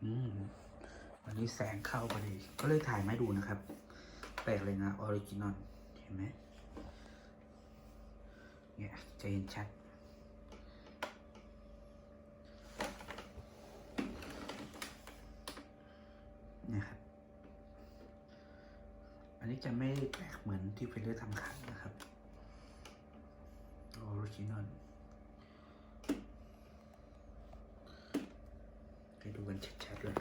วันนี้แสงเข้าพอดี ก็เลยถ่ายมาให้ดูนะครับ แปลกเลยนะออริจินอลเห็นไหมเนี่ยจะเห็นชัดเนี่ยครับ อันนี้จะไม่แปลกเหมือนที่เฟลเลอร์ทำขายนะครับออริจินอล ให้ดูกันชัดๆเลย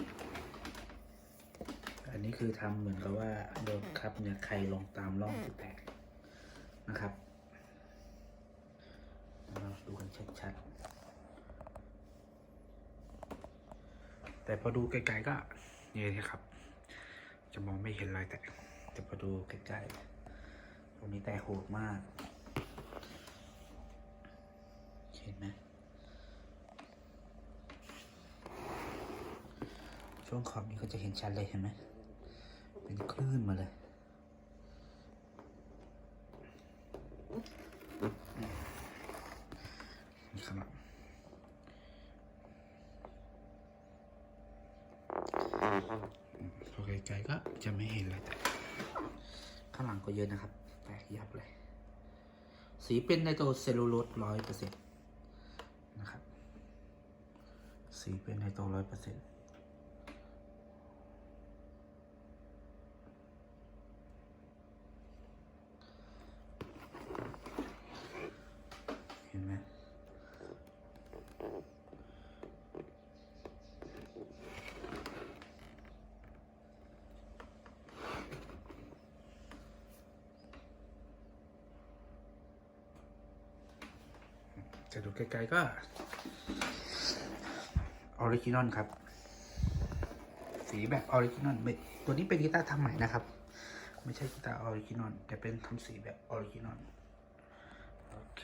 อันนี้คือทำเหมือนกับว่าโดนครับเนี่ยไข่ลงตามร่องที่แตกนะครับเราดูกันชัดๆ แต่พอดูไกลๆก็นี่นะครับ จะมองไม่เห็นรอยแตกแต่พอดูใกล้ๆตรงนี้แตกโหดมาก เห็นไหม ช่วงขอบนี้ก็จะเห็นชัดเลยเห็นไหมเป็นคลื่นมาเลยนี่ข้างหลังอืมพอไกลๆก็จะไม่เห็นเลยแต่ข้างหลังก็เยอะนะครับ แตกยับเลย สีเป็นไนโตรเซลลูโลสร้อยเปอร์เซ็นต์นะครับ สีเป็นไนโตรร้อยเปอร์เซ็นต์ จะดูไกลๆก็ออริจินอลครับ สีแบบออริจินอลไม่ตัวนี้เป็นกีตาร์ทำใหม่นะครับ ไม่ใช่กีตาร์ออริจินอลแต่เป็นทำสีแบบออริจินอลโอเค